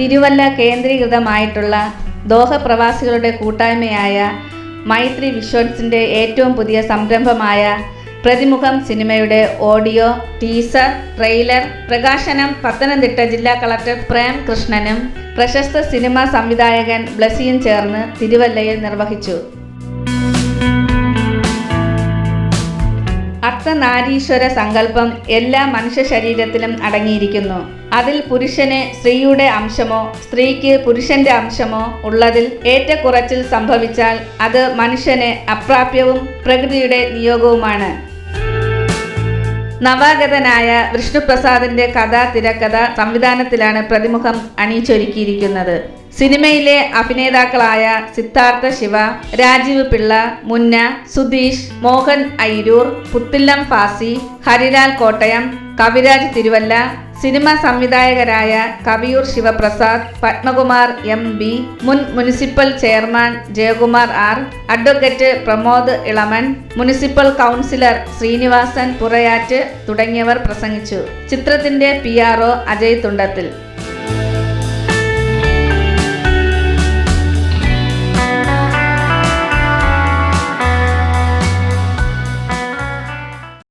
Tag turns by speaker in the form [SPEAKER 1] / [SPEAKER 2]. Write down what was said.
[SPEAKER 1] Thiruvalla കേന്ദ്രീകൃതമായിട്ടുള്ള Doha പ്രവാസികളുടെ കൂട്ടായ്മയായ മൈത്രി വിഷ്വൽസിന്റെ ഏറ്റവും പുതിയ സംരംഭമായ പ്രതിമുഖം സിനിമയുടെ ഓഡിയോ ടീസർ ട്രെയിലർ പ്രകാശനം പത്തനംതിട്ട ജില്ലാ കളക്ടർ പ്രേം കൃഷ്ണനും പ്രശസ്ത സിനിമാ സംവിധായകൻ ബ്ലസിയും ചേർന്ന് തിരുവല്ലയിൽ നിർവഹിച്ചു. അർത്ഥനാരീശ്വര സങ്കല്പം എല്ലാ മനുഷ്യ ശരീരത്തിലും അടങ്ങിയിരിക്കുന്നു. അതിൽ പുരുഷന് സ്ത്രീയുടെ അംശമോ സ്ത്രീക്ക് പുരുഷന്റെ അംശമോ ഉള്ളതിൽ ഏറ്റക്കുറച്ചിൽ സംഭവിച്ചാൽ അത് മനുഷ്യന് അപ്രാപ്യവും പ്രകൃതിയുടെ നിയോഗവുമാണ് നവാഗതനായ വിഷ്ണുപ്രസാദിന്റെ കഥ തിരക്കഥ സംവിധാനത്തിലാണ് പ്രതിമുഖം അണിയിച്ചൊരുക്കിയിരിക്കുന്നത് സിനിമയിലെ അഭിനേതാക്കളായ സിദ്ധാർത്ഥ ശിവ രാജീവ് പിള്ള മുന്ന സുധീഷ് മോഹൻ ഐരൂർ പുത്തില്ലം ഫാസി ഹരിലാൽ കോട്ടയം കവിരാജ് തിരുവല്ല സിനിമ സംവിധായകരായ കവിയൂർ ശിവപ്രസാദ് പത്മകുമാർ എം ബി മുൻ municipal chairman Jayakumar R advocate Pramod Elaman municipal councillor Srinivasan Purayattu തുടങ്ങിയവർ പ്രസംഗിച്ചു. ചിത്രത്തിന്റെ പി അജയ് തുണ്ടത്തിൽ.